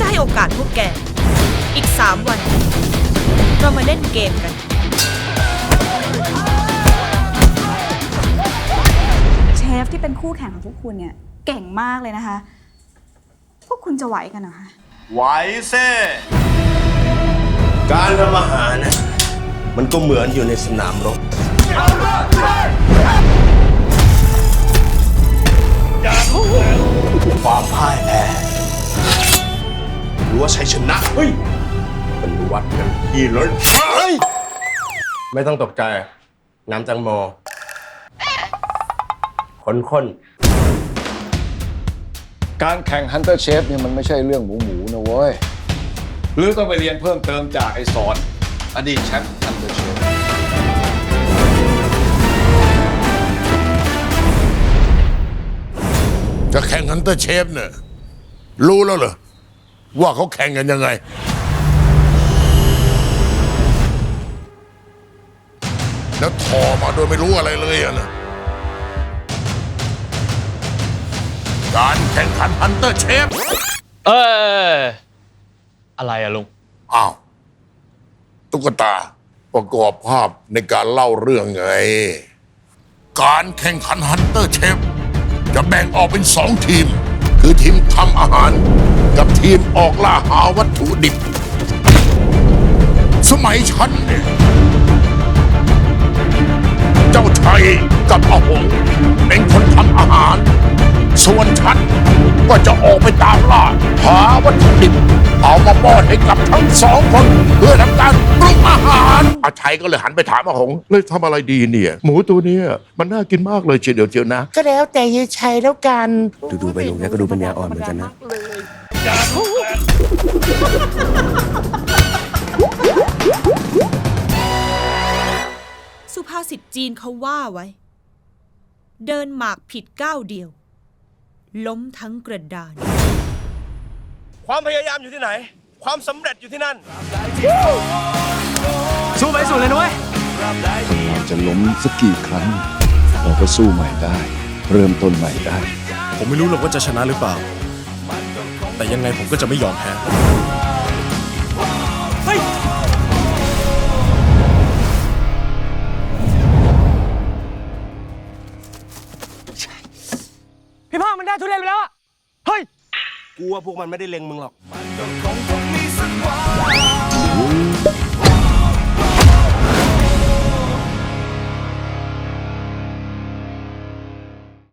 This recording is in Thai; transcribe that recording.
จะให้โอกาสพวกแก อีกสามวัน เรามาเล่นเกมกัน เชฟที่เป็นคู่แข่งของพวกคุณเนี่ย เก่งมากเลยนะคะ พวกคุณจะไหวกันเหรอคะ ไหวเซ่การทำอาหารนะมันก็เหมือนอยู่ในสนามรบ รือว่าชัยชนะ เฮ้ย มันวัดกันที่รถเฮ้ย ไม่ต้องตกใจ น้ำแตังโมข้นการแข่ง Hunter Chef เนี่ยมันไม่ใช่เรื่องหมูหมูๆนะเว้ย หรือต้องไปเรียนเพิ่มเติมจากไอ้สอน อดีตแชมป์ Hunter Chef จะแข่งฮันเตอร์เชฟเนี่ยรู้แล้วเหรอ ว่าเขาแข่งกันยังไง แล้วทอมาโดยไม่รู้อะไรเลยอะนะการแข่งขันฮันเตอร์เชฟเอออะไรอะลุง อ้าว ตุ๊กตาประกอบภาพในการเล่าเรื่องไง การแข่งขันฮันเตอร์เชฟจะแบ่งออกเป็นสองทีม คือทีมทำอาหาร กับทีมออกล่าหาวัตถุดิบ สมัยฉันเนี่ยเจ้าชัยกับอาหงเป็นคนทำอาหาร ส่วนฉันก็จะออกไปตามล่าหาวัตถุดิบ เอามาป้อนให้กับทั้งสองคนเพื่อทำการปรุงอาหาร อาชัยก็เลยหันไปถามอาหงเลยทำอะไรดีเนี่ย หมูตัวเนี้ยมันน่ากินมากเลยเชียวเดียวเจียวนะ ก็แล้วแต่ยายชัยแล้วกันดูดูๆไปลุงแกก็ดูปัญญาอ่อนเหมือนกันนะ สุภาษิตจีนเขาว่าไว้ เดินหมากผิดก้าวเดียว ล้มทั้งกระดาน ความพยายามอยู่ที่ไหน ความสำเร็จอยู่ที่นั่น สู้ไปสุดเลยนุ้ยเราจะล้มสักกี่ครั้ง เราก็สู้ใหม่ได้ เริ่มต้นใหม่ได้ ผมไม่รู้หรอกว่าจะชนะหรือเปล่า แต่ยังไงผมก็จะไม่ยอมแพ้พี่พ่อมันได้ทุเรียนไปแล้วอะเฮ้ย กูว่าพวกมันไม่ได้เล็งมึงหรอกรู้